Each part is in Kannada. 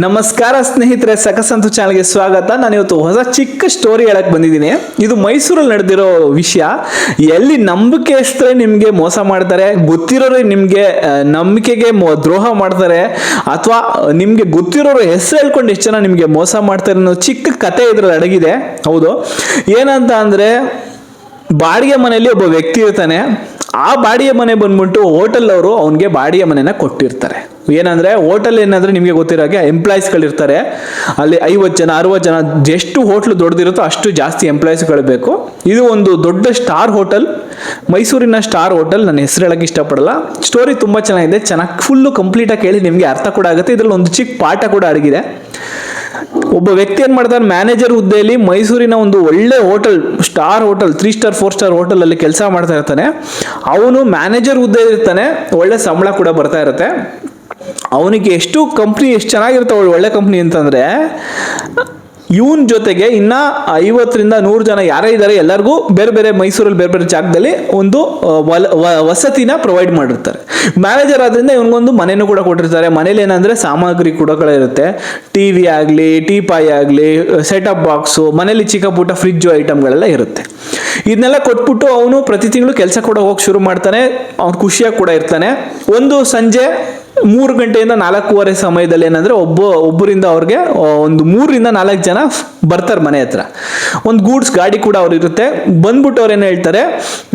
ನಮಸ್ಕಾರ ಸ್ನೇಹಿತರೆ, ಸಕಸಂತು ಚಾನಲ್ಗೆ ಸ್ವಾಗತ. ನಾನು ಇವತ್ತು ಹೊಸ ಚಿಕ್ಕ ಸ್ಟೋರಿ ಹೇಳಕ್ಕೆ ಬಂದಿದ್ದೀನಿ. ಇದು ಮೈಸೂರಲ್ಲಿ ನಡೆದಿರೋ ವಿಷಯ. ಎಲ್ಲಿ ನಂಬಿಕೆ ಇಸ್ತರೆ ನಿಮಗೆ ಮೋಸ ಮಾಡ್ತಾರೆ, ಗೊತ್ತಿರೋರು ನಿಮಗೆ ನಂಬಿಕೆಗೆ ದ್ರೋಹ ಮಾಡ್ತಾರೆ, ಅಥವಾ ನಿಮಗೆ ಗೊತ್ತಿರೋರು ಹೆಸರು ಹೇಳ್ಕೊಂಡು ಎಷ್ಟು ಜನ ನಿಮಗೆ ಮೋಸ ಮಾಡ್ತಾರೆ ಅನ್ನೋ ಚಿಕ್ಕ ಕತೆ ಇದ್ರಲ್ಲಿ ಅಡಗಿದೆ. ಹೌದು. ಏನಂತ ಅಂದ್ರೆ, ಬಾಡಿಗೆ ಮನೆಯಲ್ಲಿ ಒಬ್ಬ ವ್ಯಕ್ತಿ ಇರ್ತಾನೆ. ಆ ಬಾಡಿಯ ಮನೆ ಬಂದ್ಬಿಟ್ಟು ಹೋಟೆಲ್ ಅವರು ಅವನಿಗೆ ಬಾಡಿಯ ಮನೆನ ಕೊಟ್ಟಿರ್ತಾರೆ. ಏನಂದ್ರೆ ಹೋಟೆಲ್ ಏನಂದ್ರೆ ನಿಮಗೆ ಗೊತ್ತಿರೋ ಹಾಗೆ ಎಂಪ್ಲಾಯೀಸ್ಗಳು ಇರ್ತಾರೆ ಅಲ್ಲಿ ಐವತ್ತು ಜನ, ಅರವತ್ತು ಜನ ಎಷ್ಟು ಹೋಟ್ಲು ದೊಡ್ಡದಿರುತ್ತೋ ಅಷ್ಟು ಜಾಸ್ತಿ ಎಂಪ್ಲಾಯೀಸ್ಗಳು ಬೇಕು. ಇದು ಒಂದು ದೊಡ್ಡ ಸ್ಟಾರ್ ಹೋಟೆಲ್. ಮೈಸೂರಿನ ಸ್ಟಾರ್ ಹೋಟೆಲ್, ನನ್ನ ಹೆಸರು ಹೇಳಕ್ಕೆ ಇಷ್ಟಪಡಲ್ಲ. ಸ್ಟೋರಿ ತುಂಬ ಚೆನ್ನಾಗಿದೆ. ಚೆನ್ನಾಗಿ ಫುಲ್ಲು ಕಂಪ್ಲೀಟಾಗಿ ಕೇಳಿ ನಿಮಗೆ ಅರ್ಥ ಕೂಡ ಆಗುತ್ತೆ. ಇದರಲ್ಲಿ ಒಂದು ಚಿಕ್ಕ ಪಾಠ ಕೂಡ ಅಡಗಿದೆ. ಒಬ್ಬ ವ್ಯಕ್ತಿ ಏನು ಮಾಡ್ತಾನೆ? ಮ್ಯಾನೇಜರ್ ಹುದ್ದೆಯಲ್ಲಿ ಮೈಸೂರಿನ ಒಂದು ಒಳ್ಳೆ hotel star hotel three star four star hotel ಅಲ್ಲಿ ಕೆಲಸ ಮಾಡ್ತಾ ಇರ್ತಾನೆ. ಅವನು ಮ್ಯಾನೇಜರ್ ಹುದ್ದೆ ಇರ್ತಾನೆ, ಒಳ್ಳೆ ಸಂಬಳ ಕೂಡ ಬರ್ತಾ ಇರುತ್ತೆ. ಅವನಿಗೆ ಎಷ್ಟು ಕಂಪ್ನಿ ಎಷ್ಟು ಚೆನ್ನಾಗಿರುತ್ತೆ ಒಳ್ಳೆ- ಒಳ್ಳೆ ಕಂಪ್ನಿ ಅಂತಂದ್ರೆ ಇವನ್ ಜೊತೆಗೆ ಇನ್ನ ಐವತ್ತರಿಂದ ನೂರು ಜನ ಯಾರೇ ಇದ್ದಾರೆ ಎಲ್ಲರಿಗೂ ಬೇರೆ ಬೇರೆ ಮೈಸೂರಲ್ಲಿ ಬೇರೆ ಬೇರೆ ಜಾಗದಲ್ಲಿ ಒಂದು ವಸತಿನ ಪ್ರೊವೈಡ್ ಮಾಡಿರ್ತಾರೆ. ಮ್ಯಾನೇಜರ್ ಆದ್ರಿಂದ ಇವನಿಗೊಂದು ಮನೆಯೂ ಕೂಡ ಕೊಟ್ಟಿರ್ತಾರೆ. ಮನೇಲಿ ಏನಂದ್ರೆ ಸಾಮಗ್ರಿ ಕೂಡ ಇರುತ್ತೆ. ಟಿ ವಿ ಆಗಲಿ ಟೀಪಾಯಿ ಆಗಲಿ ಸೆಟಪ್ ಬಾಕ್ಸು ಮನೇಲಿ ಚಿಕ್ಕ ಪುಟ್ಟ ಫ್ರಿಜ್ಜು ಐಟಮ್ಗಳೆಲ್ಲ ಇರುತ್ತೆ. ಇದನ್ನೆಲ್ಲ ಕೊಟ್ಬಿಟ್ಟು ಅವನು ಪ್ರತಿ ತಿಂಗಳು ಕೆಲಸ ಕೂಡ ಹೋಗಿ ಶುರು ಮಾಡ್ತಾನೆ. ಅವ್ನು ಖುಷಿಯಾಗಿ ಕೂಡ ಇರ್ತಾನೆ. ಒಂದು ಸಂಜೆ ಮೂರು ಗಂಟೆಯಿಂದ ನಾಲ್ಕೂವರೆ ಸಮಯದಲ್ಲಿ ಏನಂದ್ರೆ ಒಬ್ಬ, ಒಬ್ಬರಿಂದ ಅವ್ರಿಗೆ ಒಂದು ಮೂರರಿಂದ ನಾಲ್ಕು ಜನ ಬರ್ತಾರೆ ಮನೆ ಹತ್ರ. ಒಂದು ಗೂಡ್ಸ್ ಗಾಡಿ ಕೂಡ ಅವ್ರಿರುತ್ತೆ ಬಂದ್ಬಿಟ್ಟು ಅವ್ರು ಏನು ಹೇಳ್ತಾರೆ,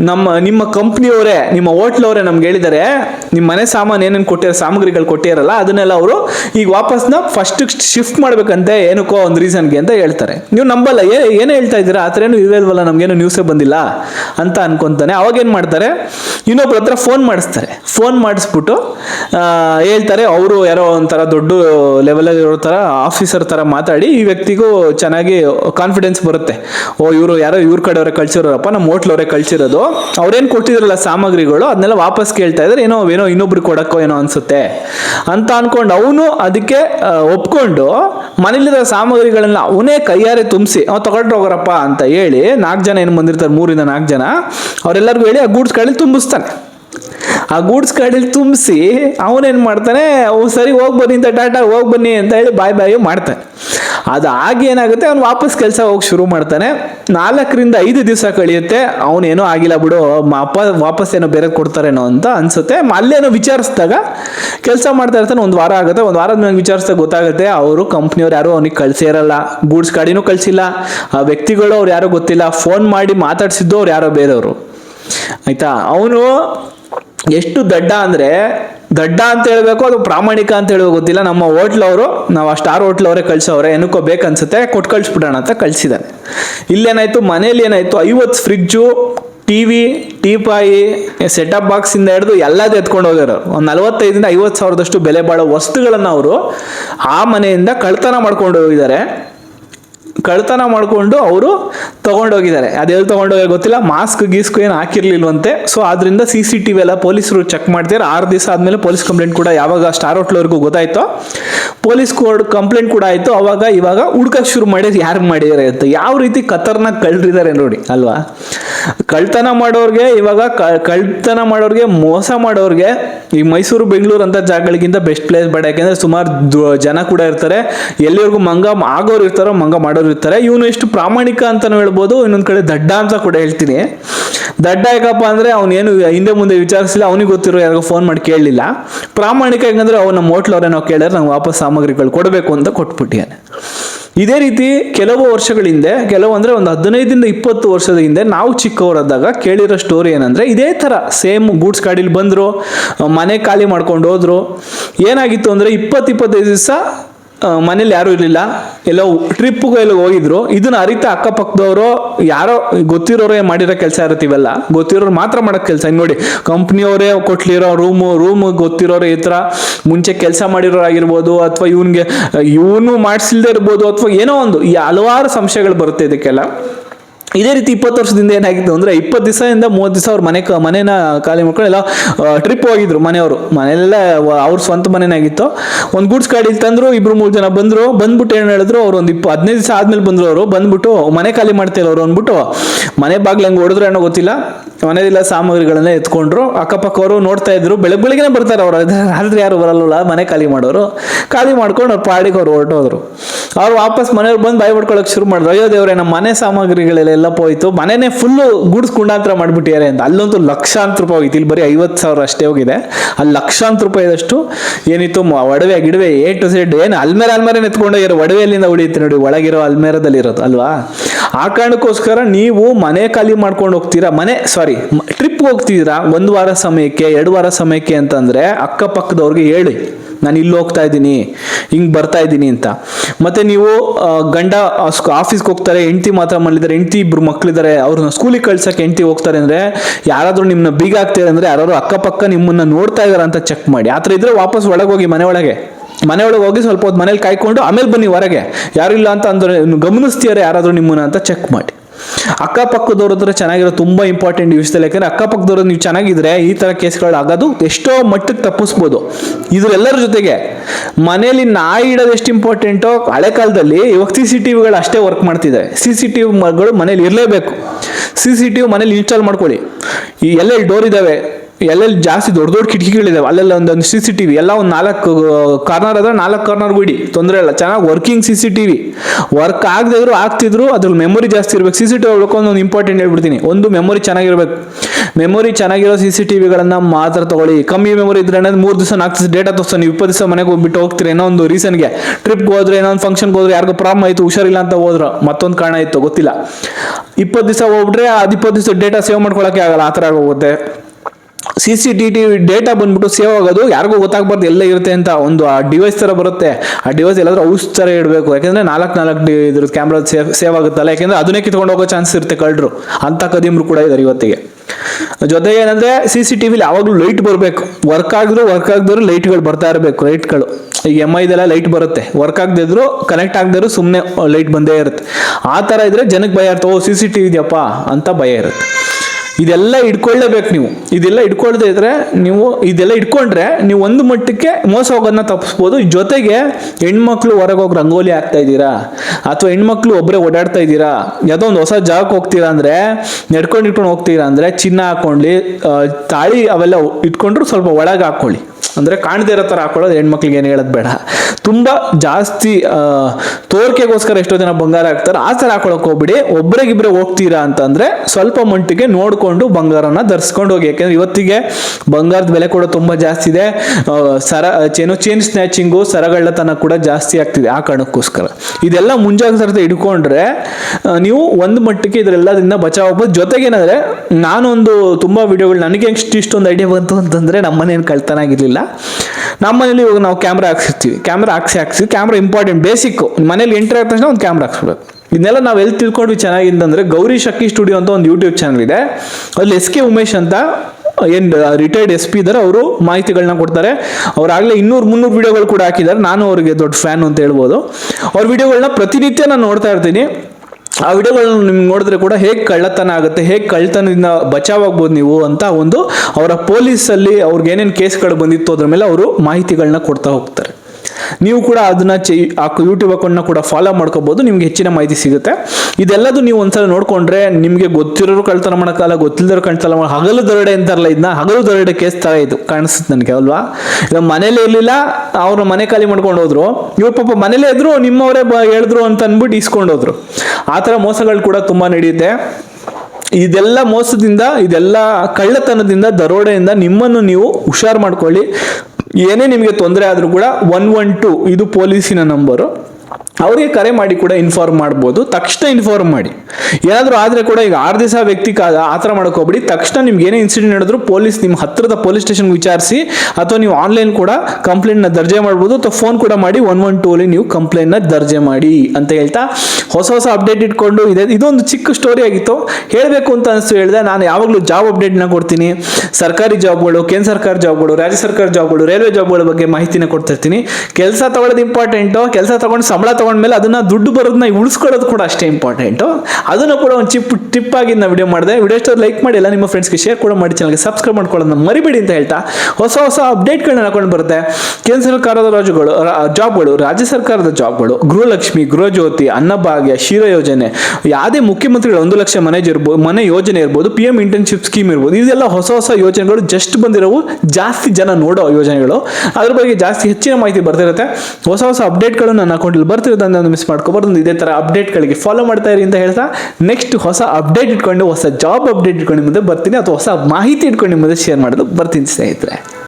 ನಮ್ಮ, ನಿಮ್ಮ ಕಂಪ್ನಿಯವರೇ, ನಿಮ್ಮ ಹೋಟ್ಲವರೇ ನಮ್ಗೆ ಹೇಳಿದ್ದಾರೆ ನಿಮ್ಮ ಮನೆ ಸಾಮಾನು ಏನೇನು ಕೊಟ್ಟಿರೋ, ಸಾಮಗ್ರಿಗಳು ಕೊಟ್ಟಿರಲ್ಲ, ಅದನ್ನೆಲ್ಲ ಅವರು ಈಗ ವಾಪಸ್ನ ಫಸ್ಟ್ ಶಿಫ್ಟ್ ಮಾಡ್ಬೇಕಂತೆ, ಏನಕ್ಕೋ ಒಂದು ರೀಸನ್ಗೆ ಅಂತ ಹೇಳ್ತಾರೆ. ನೀವು ನಂಬಲ್ಲ ಏನು ಹೇಳ್ತಾ ಇದ್ದೀರಾ? ಆ ಥರ ಏನು ಇರೋದಲ್ಲ ನಮ್ಗೇನು ನ್ಯೂಸೇ ಬಂದಿಲ್ಲ ಅಂತ ಅನ್ಕೊಂತಾನೆ. ಅವಾಗ ಏನು ಮಾಡ್ತಾರೆ, ಇನ್ನೊಬ್ರ ಹತ್ರ ಫೋನ್ ಮಾಡಿಸ್ತಾರೆ. ಫೋನ್ ಮಾಡಿಸ್ಬಿಟ್ಟು ಹೇಳ್ತಾರೆ, ಅವರು ಯಾರೋ ಒಂಥರ ದೊಡ್ಡ ಲೆವೆಲಲ್ಲಿ ಇರೋ ಥರ ಆಫೀಸರ್ ಥರ ಮಾತಾಡಿ ಈ ವ್ಯಕ್ತಿಗೂ ಚೆನ್ನಾಗಿ ಕಾನ್ಫಿಡೆನ್ಸ್ ಬರುತ್ತೆ. ಓ, ಇವರು ಯಾರೋ ಇವ್ರ ಕಡೆಯವರೇ ಕಳ್ಸಿರೋರಪ್ಪ ನಮ್ಮ ಹೋಟ್ಲವರೇ ಕಳ್ಸಿರೋದು. ಅವ್ರೇನು ಕೊಟ್ಟಿದ್ರಲ್ಲ ಸಾಮಗ್ರಿಗಳು, ಅದನ್ನೆಲ್ಲ ವಾಪಸ್ ಕೇಳ್ತಾ ಇದ್ದಾರೆ ಏನೋ ಏನೋ ಇನ್ನೊಬ್ರಿಗೆ ಕೊಡಕ್ಕೋ ಏನೋ ಅನ್ಸುತ್ತೆ. ಅಂತ ಅಂದ್ಕೊಂಡು ಅವನು ಅದಕ್ಕೆ ಒಪ್ಕೊಂಡು ಮನೇಲಿರೋ ಸಾಮಗ್ರಿಗಳನ್ನ ಅವನೇ ಕೈಯಾರೆ ತುಂಬಿಸಿ ಅವ್ನು ತಗೊಂಡ್ರೆ ಹೋಗೋರಪ್ಪ ಅಂತ ಹೇಳಿ ನಾಲ್ಕು ಜನ ಏನು ಬಂದಿರ್ತಾರೆ, ಮೂರಿಂದ ನಾಲ್ಕು ಜನ, ಅವರೆಲ್ಲರಿಗೂ ಹೇಳಿ ಆ ಗೂಡ್ಸ್ಗಳಲ್ಲಿ ಗಾಡಿ ತುಂಬಿಸ್ತಾನೆ. ಆ ಗೂಡ್ಸ್ ಗಾಡಿಲಿ ತುಂಬಿಸಿ ಅವನೇನು ಮಾಡ್ತಾನೆ ಅವು ಸರಿ, ಹೋಗಿ ಬನ್ನಿ ಅಂತ, ಟಾಟಾ, ಹೋಗಿ ಬನ್ನಿ ಅಂತ ಹೇಳಿ ಬಾಯ್ ಬಾಯು ಮಾಡ್ತಾನೆ. ಅದು ಏನಾಗುತ್ತೆ, ಅವ್ನು ವಾಪಸ್ ಕೆಲಸ ಹೋಗಿ ಶುರು ಮಾಡ್ತಾನೆ. ನಾಲ್ಕರಿಂದ ಐದು ದಿವಸ ಕಳಿಯುತ್ತೆ ಅವನೇನೋ ಆಗಿಲ್ಲ ಬಿಡು ಅಪ್ಪ ವಾಪಸ್ ಏನೋ ಬೇರೆ ಕೊಡ್ತಾರೇನೋ ಅಂತ ಅನ್ಸುತ್ತೆ. ಅಲ್ಲೇನೋ ವಿಚಾರಿಸಿದಾಗ ಕೆಲಸ ಮಾಡ್ತಾ ಇರ್ತಾನೆ, ಒಂದು ವಾರ ಆಗುತ್ತೆ. ಒಂದು ವಾರದ ಮೇಲೆ ವಿಚಾರಿಸಿದಾಗ ಗೊತ್ತಾಗುತ್ತೆ, ಅವರು ಕಂಪ್ನಿಯವ್ರು ಯಾರು ಅವನಿಗೆ ಕಳ್ಸಿರಲ್ಲ ಗೂಡ್ಸ್ ಗಾಡಿನೂ ಕಳಿಸಿಲ್ಲ. ಆ ವ್ಯಕ್ತಿಗಳು ಅವ್ರು ಯಾರೋ ಗೊತ್ತಿಲ್ಲ. ಫೋನ್ ಮಾಡಿ ಮಾತಾಡಿಸಿದ್ದು ಅವ್ರು ಯಾರೋ ಬೇರೆಯವರು. ಆಯ್ತಾ? ಅವನು ಎಷ್ಟು ದಡ್ಡ ಅಂದ್ರೆ ದಡ್ಡ ಅಂತ ಹೇಳ್ಬೇಕು ಅದು ಪ್ರಾಮಾಣಿಕ ಅಂತ ಹೇಳುವ ಗೊತ್ತಿಲ್ಲ. ನಮ್ಮ ಹೋಟ್ಲ್ ಅವರು, ನಾವು ಆ ಸ್ಟಾರ್ ಹೋಟ್ಲ್ ಅವರೇ ಕಳ್ಸೋರೆ ಏನಕ್ಕೋ ಬೇಕನ್ಸುತ್ತೆ ಕೊಟ್ಟು ಕಳ್ಸ್ಬಿಡೋಣ ಅಂತ ಕಳ್ಸಿದ್ದಾನೆ ಇಲ್ಲೇನಾಯ್ತು, ಮನೇಲಿ ಏನಾಯ್ತು, ಐವತ್ತು fridge T V teapoy setup ಬಾಕ್ಸಿಂದ ಹಿಡಿದು ಎಲ್ಲದ ಎತ್ಕೊಂಡು ಹೋಗ್ಯಾರ ಒಂದು ನಲವತ್ತೈದರಿಂದ ಐವತ್ತು ಸಾವಿರದಷ್ಟು ಬೆಲೆ ಬಾಳೋ ವಸ್ತುಗಳನ್ನು ಅವರು ಆ ಮನೆಯಿಂದ ಕಳ್ತನ ಮಾಡ್ಕೊಂಡು ಹೋಗಿದ್ದಾರೆ. ಕಳ್ತನ ಮಾಡಿಕೊಂಡು ಅವರು ತಗೊಂಡೋಗಿದ್ದಾರೆ. ಅದೆಲ್ಲಿ ತಗೊಂಡೋಗಿ ಗೊತ್ತಿಲ್ಲ. ಮಾಸ್ಕ್ ಗೀಸ್ಕ್ ಏನು ಹಾಕಿರ್ಲಿಲ್ವಂತೆ. ಸೊ ಆದ್ರಿಂದ ಸಿ ಸಿ ಟಿ ವಿ ಎಲ್ಲ ಪೊಲೀಸರು ಚೆಕ್ ಮಾಡ್ತಾರೆ ಆರು ದಿವಸ ಆದಮೇಲೆ ಪೊಲೀಸ್ ಕಂಪ್ಲೇಂಟ್ ಕೂಡ ಯಾವಾಗ ಸ್ಟಾರ್ ಹೋಟ್ಲವ್ರಿಗೂ ಗೊತ್ತಾಯ್ತೋ, ಪೊಲೀಸ್ ಕೋರ್ಡ್ ಕಂಪ್ಲೇಂಟ್ ಕೂಡ ಆಯಿತು. ಅವಾಗ, ಇವಾಗ ಹುಡ್ಕಕ್ಕೆ ಶುರು ಮಾಡಿದ್ರೆ ಯಾರು ಮಾಡಿದ್ದಾರೆ ಅಂತ. ಯಾವ ರೀತಿ ಕತರ್ನ ಕಳ್ರಿದ್ದಾರೆ ನೋಡಿ, ಅಲ್ವಾ? ಕಳ್ತನ ಮಾಡೋರಿಗೆ ಇವಾಗ ಕಳ್ತನ ಮಾಡೋರಿಗೆ, ಮೋಸ ಮಾಡೋರಿಗೆ ಈ ಮೈಸೂರು, ಬೆಂಗಳೂರು ಅಂತ ಜಾಗಗಳಿಗಿಂತ ಬೆಸ್ಟ್ ಪ್ಲೇಸ್ ಬೇಡ. ಯಾಕೆಂದ್ರೆ ಸುಮಾರು ಜನ ಕೂಡ ಇರ್ತಾರೆ. ಎಲ್ಲಿವರೆಗೂ ಮಂಗ ಆಗೋರು ಇರ್ತಾರೋ, ಮಂಗ ಮಾಡೋರು ಇರ್ತಾರೆ. ಇವನು ಎಷ್ಟು ಪ್ರಾಮಾಣಿಕ ಅಂತಾನು ಹೇಳ್ಬೋದು, ಇನ್ನೊಂದು ಕಡೆ ದಡ್ಡ ಅಂತ ಕೂಡ ಹೇಳ್ತೀನಿ. ದಡ್ಡ ಯಾಕಪ್ಪ ಅಂದ್ರೆ ಅವನೇನು ಹಿಂದೆ ಮುಂದೆ ವಿಚಾರಿಸಿಲ್ಲ ಅವನಿಗೆ ಗೊತ್ತಿರೋ ಯಾರಿಗೂ ಫೋನ್ ಮಾಡಿ ಕೇಳಲಿಲ್ಲ. ಪ್ರಾಮಾಣಿಕ ಹೆಂಗಂದ್ರೆ ಅವ್ರು ನಮ್ಮ ಹೋಟ್ಲ್ ನಾವು ಕೇಳಿದ್ರೆ ನಂಗೆ ವಾಪಸ್ ಸಾಮಗ್ರಿಗಳು ಕೊಡಬೇಕು ಅಂತ ಕೊಟ್ಬಿಟ್ಟಿಯಾನೆ ಇದೇ ರೀತಿ ಕೆಲವು ವರ್ಷಗಳ ಹಿಂದೆ, ಕೆಲವು ಅಂದ್ರೆ ಒಂದು ಹದಿನೈದಿಂದ ಇಪ್ಪತ್ತು ವರ್ಷದ ಹಿಂದೆ ನಾವು ಚಿಕ್ಕವರಾದಾಗ ಕೇಳಿರೋ ಸ್ಟೋರಿ ಏನಂದ್ರೆ ಇದೇ ತರ ಸೇಮ್ ಗೂಡ್ಸ್ ಗಾಡೀಲಿ ಬಂದ್ರು, ಮನೆ ಖಾಲಿ ಮಾಡ್ಕೊಂಡು ಹೋದ್ರು. ಏನಾಗಿತ್ತು ಅಂದ್ರೆ ಇಪ್ಪತ್ತಿಪ್ಪತ್ತೈದು ದಿವಸ ಮನೇಲಿ ಯಾರು ಇರಲಿಲ್ಲ. ಎಲ್ಲೋ ಟ್ರಿಪ್ಗೂ ಎಲ್ಲ ಹೋಗಿದ್ರು. ಇದನ್ನ ಅರಿತ ಅಕ್ಕಪಕ್ಕದವರು ಯಾರೋ ಗೊತ್ತಿರೋರೇ ಮಾಡಿರೋ ಕೆಲಸ ಇರುತ್ತೆ ಗೊತ್ತಿರೋರು ಮಾತ್ರ ಮಾಡೋ ಕೆಲಸ. ನೋಡಿ ಕಂಪ್ನಿಯವರೇ ಕೊಟ್ಲಿರೋ ರೂಮು ರೂಮ್ ಗೊತ್ತಿರೋರು ಈ ಥರ ಮುಂಚೆ ಕೆಲಸ ಮಾಡಿರೋರಾಗಿರ್ಬೋದು ಅಥವಾ ಇವನ್ಗೆ ಇವನು ಮಾಡಿಸಿಲ್ದೇ ಇರ್ಬೋದು ಅಥವಾ ಏನೋ ಒಂದು ಈ ಹಲವಾರು ಸಂಶಯಗಳು ಬರುತ್ತೆ ಇದಕ್ಕೆಲ್ಲ. ಇದೇ ರೀತಿ ಇಪ್ಪತ್ತು ವರ್ಷದಿಂದ ಏನಾಗಿತ್ತು ಅಂದರೆ ಇಪ್ಪತ್ತು ದಿವಸದಿಂದ ಮೂವತ್ತು ದಿವಸ ಅವ್ರ ಮನೆ ಮನೇನ ಖಾಲಿ ಮಾಡ್ಕೊಂಡು ಟ್ರಿಪ್ ಹೋಗಿದ್ರು ಮನೆಯವರು. ಮನೆಯೆಲ್ಲ ಅವ್ರ ಸ್ವಂತ ಮನೆನಾಗಿತ್ತು ಒಂದು ಗೂಡ್ಸ್ ಗಾಡಿ ತಂದ್ರು, ಇಬ್ರು ಮೂರು ಜನ ಬಂದರು. ಬಂದ್ಬಿಟ್ಟು ಏನು ಹೇಳಿದ್ರು, ಅವ್ರು ಒಂದು ಇಪ್ಪ, ಹದಿನೈದು ದಿವಸ ಆದ್ಮೇಲೆ ಬಂದರು ಅವರು. ಬಂದ್ಬಿಟ್ಟು ಮನೆ ಖಾಲಿ ಮಾಡ್ತಿಲ್ಲ ಅವರು ಅಂದ್ಬಿಟ್ಟು, ಮನೆ ಬಾಗಿಲು ಹಂಗೆ ಹೊಡೆದ್ರು ಏನೋ ಗೊತ್ತಿಲ್ಲ. ಮನೆಯಲ್ಲ ಸಾಮಗ್ರಿಗಳನ್ನ ಎತ್ಕೊಂಡ್ರು. ಅಕ್ಕಪಕ್ಕವರು ನೋಡ್ತಾ ಇದ್ರು. ಬೆಳಗ್ಗೆ ಬೆಳಗ್ಗೆನೆ ಬರ್ತಾರೆ ಅವರು. ರಾತ್ರಿ ಯಾರು ಬರಲ್ಲ ಮನೆ ಖಾಲಿ ಮಾಡೋರು. ಖಾಲಿ ಮಾಡ್ಕೊಂಡು ಅವ್ರ ಪಾಡಿಗೆ ಅವ್ರು ಹೊರಟೋದ್ರು. ಅವ್ರು ವಾಪಸ್ ಮನೆಯವ್ರು ಬಂದು ಬಾಯಿ ಪಡ್ಕೊಳಕ್ ಶುರು ಮಾಡಿದ್ರು. ಅಯ್ಯೋ ದೇವ್ರೆ, ನಮ್ಮ ಮನೆ ಸಾಮಗ್ರಿಗಳೆಲ್ಲ ಹೋಯ್ತು. ಮನೆನೇ ಫುಲ್ಲು ಗೂಡ್ಸ್ ಕುಂಡಾಂತರ ಮಾಡ್ಬಿಟ್ಟಿದ್ದಾರೆ ಅಂತ. ಅಲ್ಲಂತೂ ಲಕ್ಷಾಂತರ ರೂಪಾಯಿ ಹೋಗಿತ್ತು. ಇಲ್ಲಿ ಬರೀ ಐವತ್ತು ಸಾವಿರ ಅಷ್ಟೇ ಹೋಗಿದೆ. ಅಲ್ಲಿ ಲಕ್ಷಾಂತರ ರೂಪಾಯಿದಷ್ಟು ಏನಿತ್ತು? ಒಡವೆ, ಗಿಡವೆ ಎ ಟು ಸೆಡ್ ಏನು? ಅಲ್ಮೇರ ಅಲ್ಮೇರ ಎತ್ಕೊಂಡೋಗಿರೋ ಒಡವೆಯಲ್ಲಿಂದ ಉಳಿಯುತ್ತೆ ನೋಡಿ. ಒಳಗಿರೋ ಅಲ್ಮೇರದಲ್ಲಿ ಇರೋದು, ಅಲ್ವಾ? ಆ ಕಾರಣಕ್ಕೋಸ್ಕರ ನೀವು ಮನೆ ಖಾಲಿ ಮಾಡ್ಕೊಂಡು ಹೋಗ್ತೀರಾ? ಮನೆ ಸಾರಿ ಟ್ರಿಪ್ ಹೋಗ್ತಿದ್ದೀರಾ ಒಂದು ವಾರ ಸಮಯಕ್ಕೆ, ಎರಡು ವಾರ ಸಮಯಕ್ಕೆ ಅಂತಂದ್ರೆ ಅಕ್ಕಪಕ್ಕದವ್ರಿಗೆ ಹೇಳಿ. ನಾನು ಇಲ್ಲಿ ಹೋಗ್ತಾ ಇದ್ದೀನಿ, ಹಿಂಗೆ ಬರ್ತಾ ಇದ್ದೀನಿ ಅಂತ. ಮತ್ತೆ ನೀವು ಗಂಡ ಆಫೀಸ್ಗೆ ಹೋಗ್ತಾರೆ, ಹೆಂಡತಿ ಮಾತ್ರ ಮಲ್ಲಿದ್ದಾರೆ ಹೆಂಡತಿ ಇಬ್ಬರು ಮಕ್ಕಳಿದ್ದಾರೆ ಅವ್ರನ್ನ ಸ್ಕೂಲಿಗೆ ಕಳ್ಸಕ್ಕೆ ಹೆಂಡತಿ ಹೋಗ್ತಾರೆ ಅಂದರೆ ಯಾರಾದರೂ ನಿಮ್ಮನ್ನ ಬೀಗ ಆಗ್ತಾರೆ ಅಂದರೆ ಯಾರಾದರೂ ಅಕ್ಕಪಕ್ಕ ನಿಮ್ಮನ್ನ ನೋಡ್ತಾ ಇದ್ದಾರೆ ಅಂತ ಚೆಕ್ ಮಾಡಿ. ಆ ಥರ ಇದ್ರೆ ವಾಪಸ್ ಒಳಗೆ ಹೋಗಿ ಮನೆ ಒಳಗೆ. ಮನೆ ಒಳಗೆ ಹೋಗಿ ಸ್ವಲ್ಪ ಹೊತ್ತು ಮನೇಲಿ ಕಾಯ್ಕೊಂಡು ಆಮೇಲೆ ಬನ್ನಿ ಹೊರಗೆ. ಯಾರು ಇಲ್ಲ ಅಂತ ಅಂದ್ರೆ ಗಮನಿಸ್ತೀಯಾರೆ ಯಾರಾದರೂ ನಿಮ್ಮನ್ನ ಅಂತ ಚೆಕ್ ಮಾಡಿ. ಅಕ್ಕಪಕ್ಕದವ್ರ ಹತ್ರ ಚೆನ್ನಾಗಿರೋ ತುಂಬ ಇಂಪಾರ್ಟೆಂಟ್ ವಿಷಯದಲ್ಲಿ ಯಾಕಂದ್ರೆ ಅಕ್ಕಪಕ್ಕದವ್ರು ನೀವು ಚೆನ್ನಾಗಿದ್ರೆ ಈ ತರ ಕೇಸ್ಗಳು ಆಗೋದು ಎಷ್ಟೋ ಮಟ್ಟಕ್ಕೆ ತಪ್ಪಿಸ್ಬೋದು. ಇದರೆಲ್ಲರ ಜೊತೆಗೆ ಮನೆಯಲ್ಲಿ ನಾಯಿ ಇಡೋದು ಎಷ್ಟು ಇಂಪಾರ್ಟೆಂಟೋ ಹಳೆ ಕಾಲದಲ್ಲಿ ಇವಾಗ ಸಿ ಸಿ ಟಿ ವಿಗಳು ಅಷ್ಟೇ ವರ್ಕ್ ಮಾಡ್ತಿದೆ. ಸಿ ಸಿ ಟಿ ವಿಗಳು ಮನೇಲಿ ಇರಲೇಬೇಕು. ಸಿ ಸಿ ಟಿ ವಿ ಮನೇಲಿ ಇನ್ಸ್ಟಾಲ್ ಮಾಡ್ಕೊಳ್ಳಿ. ಈ ಎಲ್ಲೆಲ್ಲಿ ಡೋರ್ ಇದಾವೆ? ಎಲ್ಲೆಲ್ಲಿ ಜಾಸ್ತಿ ದೊಡ್ಡ ದೊಡ್ಡ ಕಿಟಕಿಗಳಿದಾವೆ, ಅಲ್ಲೆಲ್ಲ ಒಂದೊಂದು ಸಿ ಸಿ ಟಿ ವಿ ಎಲ್ಲ ಒಂದು ನಾಲ್ಕು ಕಾರ್ನರ್ ಅದ, ನಾಲ್ಕು ಕಾರ್ನರ್ ಬಿಡಿ ತೊಂದರೆ ಇಲ್ಲ, ಚೆನ್ನಾಗಿ working C C T V work ಆಗದಿದ್ರು ಆಗ್ತಿದ್ರು ಅದ್ರ ಮೆಮೊರಿ ಜಾಸ್ತಿ ಇರಬೇಕು. ಸಿ ಸಿ ಟಿ ವಿ ಒಂದು ಇಂಪಾರ್ಟೆಂಟ್ ಹೇಳ್ಬಿಡ್ತೀನಿ. ಒಂದು ಮೆಮೊರಿ ಚೆನ್ನಾಗಿರ್ಬೇಕು. ಮೆಮೊರಿ ಚೆನ್ನಾಗಿರೋ ಸಿ ಸಿ ಟಿ ವಿಗಳನ್ನು ಮಾತ್ರ ತೊಗೊಳ್ಳಿ. ಕಮ್ಮಿ ಮೆಮೊರಿ ಇದ್ರೆ ಅನ್ನೋದು ಮೂರು ದಿವಸ, ನಾಲ್ಕು ದಿವಸ ಡೇಟಾ ತೋರಿಸ್ತಾನೆ ನೀವು ಇಪ್ಪತ್ತು ದಿವಸ ಮನೆಗೆ ಹೋಗ್ಬಿಟ್ಟು ಹೋಗ್ತೀರಿ ಏನೋ ಒಂದು ರೀಸನ್ಗೆ ಟ್ರಿಪ್ಗೆ ಹೋದ್ರೆ, ಏನೋ ಒಂದು ಫಂಕ್ಷನ್ಗೆ ಹೋದ್ರೆ, ಯಾರಿಗೂ ಪ್ರಾಬ್ಲಮ್ ಆಯಿತು, ಹುಷಾರಿಲ್ಲ ಅಂತ ಹೋದ್ರೆ ಮತ್ತೊಂದು ಕಾರಣ ಇತ್ತು, ಗೊತ್ತಿಲ್ಲ. ಇಪ್ಪತ್ತು ದಿವಸ ಹೋಗ್ಬಿಟ್ರೆ, ಅದು ಇಪ್ಪತ್ತು ದಿವಸ ಡೇಟಾ ಸೇವ್ ಮಾಡ್ಕೊಳಕ್ಕೆ ಆಗಲ್ಲ, ಆ ಥರ ಆಗೋಗುತ್ತೆ. C C T T data ಬಂದ್ಬಿಟ್ಟು ಸೇವ್ ಆಗೋದು, ಯಾರಿಗೂ ಗೊತ್ತಾಗ್ಬಾರ್ದು ಎಲ್ಲ ಇರುತ್ತೆ ಅಂತ ಒಂದು, ಆ ಡಿವೈಸ್ ಥರ ಬರುತ್ತೆ. ಆ ಡಿವೈಸ್ ಎಲ್ಲಾದರೂ ಔಷ್ ಥರ ಇಡಬೇಕು. ಯಾಕೆಂದರೆ ನಾಲ್ಕು ನಾಲ್ಕು ಡಿ ಇದ್ರ ಕ್ಯಾಮ್ರಾ ಸೇವ್ ಸೇವ್ ಆಗುತ್ತಲ್ಲ, ಯಾಕೆಂದರೆ ಅದನ್ನೇ ಕಿತ್ಕೊಂಡು ಹೋಗೋ ಚಾನ್ಸ್ ಇರುತ್ತೆ ಕಳ್ಳರು. ಅಂತ ಕದಿಮ್ರು ಕೂಡ ಇದ್ದಾರೆ ಇವತ್ತಿಗೆ. ಜೊತೆ ಏನಂದ್ರೆ, ಸಿ ಸಿ ಟಿ ವಿಲಿ ಯಾವಾಗಲೂ ಲೈಟ್ ಬರಬೇಕು. ವರ್ಕ್ ಆಗಿದ್ರು ವರ್ಕ್ ಆಗದ್ರು ಲೈಟ್ಗಳು ಬರ್ತಾ ಇರಬೇಕು ಲೈಟ್ಗಳು ಈಗ ಎಂ ಐದೆಲ್ಲ ಲೈಟ್ ಬರುತ್ತೆ. ವರ್ಕ್ ಆಗದಿದ್ರು ಕನೆಕ್ಟ್ ಆಗದಿದ್ರು ಸುಮ್ಮನೆ ಲೈಟ್ ಬಂದೇ ಇರುತ್ತೆ. ಆ ಥರ ಇದ್ರೆ ಜನಕ್ಕೆ ಭಯ ಇರುತ್ತೆ, ಓ, ಸಿ ಸಿ ಟಿ ವಿ ಇದೆಯಪ್ಪ ಅಂತ ಭಯ ಇರುತ್ತೆ. ಇದೆಲ್ಲ ಇಟ್ಕೊಳ್ಳೇಬೇಕು ನೀವು. ಇದೆಲ್ಲ ಇಟ್ಕೊಳ್ದೇ ಇದ್ರೆ ನೀವು ಇದೆಲ್ಲ ಇಟ್ಕೊಂಡ್ರೆ ನೀವು ಒಂದು ಮಟ್ಟಕ್ಕೆ ಮೋಸ ಹೋಗೋದನ್ನ ತಪ್ಪಿಸ್ಬೋದು. ಜೊತೆಗೆ ಹೆಣ್ಮಕ್ಳು ಹೊರಗೆ ಹೋಗಿ ರಂಗೋಲಿ ಹಾಕ್ತಾ ಇದ್ದೀರಾ? ಅಥವಾ ಹೆಣ್ಮಕ್ಳು ಒಬ್ಬರೇ ಓಡಾಡ್ತಾ ಇದ್ದೀರಾ? ಯಾವುದೋ ಒಂದು ಹೊಸ ಜಾಗಕ್ಕೆ ಹೋಗ್ತೀರಾ ಅಂದ್ರೆ, ನಡ್ಕೊಂಡು ಇಟ್ಕೊಂಡು ಹೋಗ್ತೀರಾ ಅಂದ್ರೆ ಚಿನ್ನ ಹಾಕೊಂಡ್ಲಿ ತಾಳಿ ಅವೆಲ್ಲ ಇಟ್ಕೊಂಡ್ರು ಸ್ವಲ್ಪ ಒಳಗೆ ಹಾಕೊಳ್ಳಿ ಅಂದ್ರೆ ಕಾಣದೇ ಇರೋ ಥರ ಹಾಕೊಳ್ಳೋದು ಹೆಣ್ಮಕ್ಳಿಗೆ ಏನು ಹೇಳೋದು ಬೇಡ. ತುಂಬ ಜಾಸ್ತಿ ತೋರಿಕೆಗೋಸ್ಕರ ಎಷ್ಟೋ ಜನ ಬಂಗಾರ ಹಾಕ್ತಾರೆ. ಆ ಥರ ಹಾಕೊಳಕ್ ಹೋಗ್ಬಿಡಿ. ಒಬ್ರಿಗಿಬ್ರೆ ಹೋಗ್ತೀರಾ ಅಂತಂದ್ರೆ ಸ್ವಲ್ಪ ಮಟ್ಟಿಗೆ ನೋಡಿಕೊಂಡು ಬಂಗಾರನ ಧರಿಸ್ಕೊಂಡು ಹೋಗಿ. ಯಾಕೆಂದ್ರೆ ಇವತ್ತಿಗೆ ಬಂಗಾರದ ಬೆಲೆ ಕೂಡ ತುಂಬಾ ಜಾಸ್ತಿ ಇದೆ. ಸರ ಚೇನು ಚೇನ್ ಸ್ನ್ಯಾಚಿಂಗು ಸರಗಳ್ಳತನ ಕೂಡ ಜಾಸ್ತಿ ಆಗ್ತಿದೆ ಆ ಕಾರಣಕ್ಕೋಸ್ಕರ. ಇದೆಲ್ಲ ಮುಂಜಾಗ್ರತೆ ಇಟ್ಕೊಂಡ್ರೆ ನೀವು ಒಂದು ಮಟ್ಟಿಗೆ ಇದರೆಲ್ಲದಿಂದ ಬಚಾವ್ ಆಗ್ಬೋದು. ಜೊತೆಗೆ ಏನಂದ್ರೆ, ನಾನೊಂದು ತುಂಬಾ ವಿಡಿಯೋಗಳು, ನನಗೆ ಎಷ್ಟು ಇಷ್ಟೊಂದು ಐಡಿಯಾ ಬಂತು ಅಂತಂದ್ರೆ ನಮ್ಮನೇನು ಕಳ್ತನ ಆಗಿರ್ಲಿಲ್ಲ. ನಮ್ಮ ಮನೇಲಿ ಇವಾಗ ನಾವು ಕ್ಯಾಮ್ರಾ ಹಾಕ್ಸಿರ್ತೀವಿ. ಕ್ಯಾಮ್ರಾ ಹಾಕ್ಸಿ ಹಾಕ್ಸಿ ಕ್ಯಾಮ್ರಾ ಇಂಪಾರ್ಟೆಂಟ್ ಬೇಸಿಕ್ ಮನೇಲಿ ಎಂಟ್ರಿ ಆದ ತಕ್ಷಣ ಒಂದು ಕ್ಯಾಮ್ರಾ ಹಾಕ್ಸ್ಬೇಕು ಇದನ್ನೆಲ್ಲ ನಾವು ಎಲ್ಲಿ ತಿಳ್ಕೊಂಡ್ವಿ ಚೆನ್ನಾಗಿಂತಂದ್ರೆ ಗೌರಿ ಶಕ್ಕಿ ಸ್ಟುಡಿಯೋ ಅಂತ ಒಂದು ಯೂಟ್ಯೂಬ್ ಚಾನಲ್ ಇದೆ. ಅಲ್ಲಿ ಎಸ್ ಕೆ ಉಮೇಶ್ ಅಂತ, ಏನು ರಿಟೈರ್ಡ್ ಎಸ್ ಪಿ ಇದ್ದಾರೆ ಅವರು ಮಾಹಿತಿಗಳನ್ನ ಕೊಡ್ತಾರೆ. ಅವ್ರಾಗಲೇ ಇನ್ನೂರು ಮುನ್ನೂರು ವಿಡಿಯೋಗಳು ಕೂಡ ಹಾಕಿದ್ದಾರೆ. ನಾನು ಅವರಿಗೆ ದೊಡ್ಡ ಫ್ಯಾನ್ ಅಂತ ಹೇಳ್ಬೋದು. ಅವ್ರ ವಿಡಿಯೋಗಳನ್ನ ಪ್ರತಿನಿತ್ಯ ನಾನು ನೋಡ್ತಾ ಇರ್ತೀನಿ. ಆ ವಿಡಿಯೋಗಳನ್ನ ನಿಮ್ಗೆ ನೋಡಿದ್ರೆ ಕೂಡ ಹೇಗೆ ಕಳ್ಳತನ ಆಗುತ್ತೆ, ಹೇಗೆ ಕಳ್ಳತನದಿಂದ ಬಚಾವಾಗ್ಬೋದು ನೀವು ಅಂತ ಒಂದು ಅವರ ಪೊಲೀಸಲ್ಲಿ ಅವ್ರಿಗೆ ಏನೇನು ಕೇಸ್ಗಳು ಬಂದಿತ್ತು ಅದ್ರ ಮೇಲೆ ಅವರು ಮಾಹಿತಿಗಳನ್ನ ಕೊಡ್ತಾ ಹೋಗ್ತಾರೆ. ನೀವು ಕೂಡ ಅದನ್ನ ಯೂಟ್ಯೂಬ್ ಅಕೌಂಟ್ನ ಕೂಡ ಫಾಲೋ ಮಾಡ್ಕೋಬಹುದು ನಿಮ್ಗೆ ಹೆಚ್ಚಿನ ಮಾಹಿತಿ ಸಿಗುತ್ತೆ. ಇದೆಲ್ಲದು ನೀವು ಒಂದ್ಸಲ ನೋಡ್ಕೊಂಡ್ರೆ ನಿಮಗೆ ಗೊತ್ತಿರೋರು ಕಳ್ತನ ಮಾಡೋಕ್ಕಲ್ಲ ಗೊತ್ತಿಲ್ಲದವ್ರು ಕಳ್ತನ ಮಾಡೋ, ಹಗಲು ದರಡೆ ಅಂತಾರಲ್ಲ ಇದನ್ನ ಹಗಲು ದರಡೆ ಕೇಸ್ ತರ ಇದು ಕಾಣಿಸುತ್ತೆ ನನಗೆ, ಅಲ್ವಾ? ಮನೇಲಿ ಇರ್ಲಿಲ್ಲ, ಅವ್ರ ಮನೆ ಖಾಲಿ ಮಾಡ್ಕೊಂಡು ಹೋದ್ರು, ಇವ್ರ ಪಾಪ ಮನೇಲೇ ಇದ್ರು, ನಿಮ್ಮವರೇ ಹೇಳಿದ್ರು ಅಂತ ಅಂದ್ಬಿಟ್ಟು ಇಸ್ಕೊಂಡು ಹೋದ್ರು. ಆ ಥರ ಮೋಸಗಳು ಕೂಡ ತುಂಬಾ ನಡೆಯುತ್ತೆ. ಇದೆಲ್ಲ ಮೋಸದಿಂದ, ಇದೆಲ್ಲ ಕಳ್ಳತನದಿಂದ, ದರೋಡೆಯಿಂದ ನಿಮ್ಮನ್ನು ನೀವು ಹುಷಾರು ಮಾಡ್ಕೊಳ್ಳಿ. ಏನೇ ನಿಮಗೆ ತೊಂದರೆ ಆದರೂ ಕೂಡ ಒನ್ ಒನ್ ಟು ಇದು ಪೊಲೀಸಿನ ನಂಬರು ಅವರಿಗೆ ಕರೆ ಮಾಡಿ ಕೂಡ ಇನ್ಫಾರ್ಮ್ ಮಾಡ್ಬೋದು. ತಕ್ಷಣ ಇನ್ಫಾರ್ಮ್ ಮಾಡಿ. ಏನಾದರೂ ಆದರೆ ಕೂಡ ಈಗ ಆರು ದಿವಸ ವ್ಯಕ್ತಿ ಆ ಥರ ಮಾಡ್ಕೋಬೇಡಿ ತಕ್ಷಣ ನಿಮ್ಗೆ ಏನೇ ಇನ್ಸಿಡೆಂಟ್ ನಡೆದ್ರು ಪೊಲೀಸ್ ನಿಮ್ಮ ಹತ್ತಿರದ ಪೊಲೀಸ್ ಸ್ಟೇಷನ್ಗೆ ವಿಚಾರಿಸಿ ಅಥವಾ ನೀವು ಆನ್ಲೈನ್ ಕೂಡ ಕಂಪ್ಲೇಂಟ್ನ ದರ್ಜೆ ಮಾಡ್ಬೋದು ಅಥವಾ ಫೋನ್ ಕೂಡ ಮಾಡಿ ಒನ್ ಒನ್ ಟೂಲಿ ನೀವು ಕಂಪ್ಲೇಂಟ್ನ ದರ್ಜೆ ಮಾಡಿ ಅಂತ ಹೇಳ್ತಾ ಹೊಸ ಹೊಸ ಅಪ್ಡೇಟ್ ಇಟ್ಕೊಂಡು ಇದೆ. ಇದೊಂದು ಚಿಕ್ಕ ಸ್ಟೋರಿ ಆಗಿತ್ತು. ಹೇಳಬೇಕು ಅಂತ ಅನಿಸ್ತು. ಹೇಳಿದೆ ನಾನು ಯಾವಾಗಲೂ ಜಾಬ್ ಅಪ್ಡೇಟ್ನ ಕೊಡ್ತೀನಿ. ಸರ್ಕಾರಿ ಜಾಬ್ಗಳು ಕೇಂದ್ರ ಸರ್ಕಾರ ಜಾಬ್ಗಳು ರಾಜ್ಯ ಸರ್ಕಾರ ಜಾಬ್ಗಳು ರೈಲ್ವೆ ಜಾಬ್ಗಳ ಬಗ್ಗೆ ಮಾಹಿತಿನ ಕೊಡ್ತಿರ್ತೀನಿ. ಕೆಲಸ ತಗೊಳ್ಳೋದು ಇಂಪಾರ್ಟೆಂಟು ಕೆಲಸ ತಗೊಂಡು ಸಂಬಳ ತಗೊಂಡ್ಮೇಲೆ ಅದನ್ನ ದುಡ್ಡು ಬರೋದನ್ನ ಉಳಿಸ್ಕೊಳ್ಳೋದು ಕೂಡ ಅಷ್ಟೇ ಇಂಪಾರ್ಟೆಂಟು ಅದನ್ನು ಕೂಡ ಒಂದು ಚಿಪ್ ಟಿಪ್ ಆಗಿ ನಾನು ವಿಡಿಯೋ ಮಾಡಿದೆ. ವಿಡಿಯೋ ಇಷ್ಟ ಲೈಕ್ ಮಾಡಿ, ಎಲ್ಲ ನಿಮ್ಮ ಫ್ರೆಂಡ್ಸ್ಗೆ ಶೇರ್ ಕೂಡ ಮಾಡಿ ಚಾನಲ್ಗೆ ಸಬ್ಸ್ಕ್ರೈಬ್ ಮಾಡ್ಕೊಳ್ಳೋದನ್ನ ಮರಿಬೇಡಿ ಅಂತ ಹೇಳ್ತಾ ಹೊಸ ಹೊಸ ಅಪ್ಡೇಟ್ಗಳನ್ನ ಹಾಕೊಂಡು ಬರುತ್ತೆ. ಕೇಂದ್ರ ಸರ್ಕಾರದ ರಾಜುಗಳು ಜಾಬ್ಗಳು ರಾಜ್ಯ ಸರ್ಕಾರದ ಜಾಬ್ಗಳು ಗೃಹಲಕ್ಷ್ಮಿ, ಗೃಹಜ್ಯೋತಿ ಅನ್ನಭಾಗ್ಯ ಶಿರ ಯೋಜನೆ, ಯಾವುದೇ ಮುಖ್ಯಮಂತ್ರಿಗಳು ಒಂದು ಲಕ್ಷ ಮನೆ ಇರ್ಬೋದು ಮನೆ ಯೋಜನೆ ಇರ್ಬೋದು ಪಿ ಎಂ ಇಂಟರ್ನ್ಶಿಪ್ ಸ್ಕೀಮ್ ಇರ್ಬೋದು, ಇದೆಲ್ಲ ಹೊಸ ಹೊಸ ಯೋಜನೆಗಳು ಜಸ್ಟ್ ಬಂದಿರೋವು. ಜಾಸ್ತಿ ಜನ ನೋಡೋ ಯೋಜನೆಗಳು. ಅದ್ರ ಬಗ್ಗೆ ಜಾಸ್ತಿ ಹೆಚ್ಚಿನ ಮಾಹಿತಿ ಬರ್ತಿರುತ್ತೆ. ಹೊಸ ಹೊಸ ಅಪ್ಡೇಟ್ಗಳು ನನ್ನ ಅಕೌಂಟಲ್ಲಿ ಬರ್ತಿರೋದು ನಾನು ಮಿಸ್ ಮಾಡ್ಕೋಬಾರ್ದು. ಇದೇ ಥರ ಅಪ್ಡೇಟ್ಗಳಿಗೆ ಫಾಲೋ ಮಾಡ್ತಾ ಇರಿ ಅಂತ ಹೇಳ್ತಾ ನೆಕ್ಸ್ಟ್ ಹೊಸ ಅಪ್ಡೇಟ್ ಇಟ್ಕೊಂಡು, ಹೊಸ ಜಾಬ್ ಅಪ್ಡೇಟ್ ಇಟ್ಕೊಂಡು ಮುಂದೆ ಬರ್ತೀನಿ, ಅಥವಾ ಹೊಸ ಮಾಹಿತಿ ಇಟ್ಕೊಂಡು ಮುಂದೆ ಶೇರ್ ಮಾಡೋದು ಬರ್ತೀನಿ ಸ್ನೇಹಿತರೆ.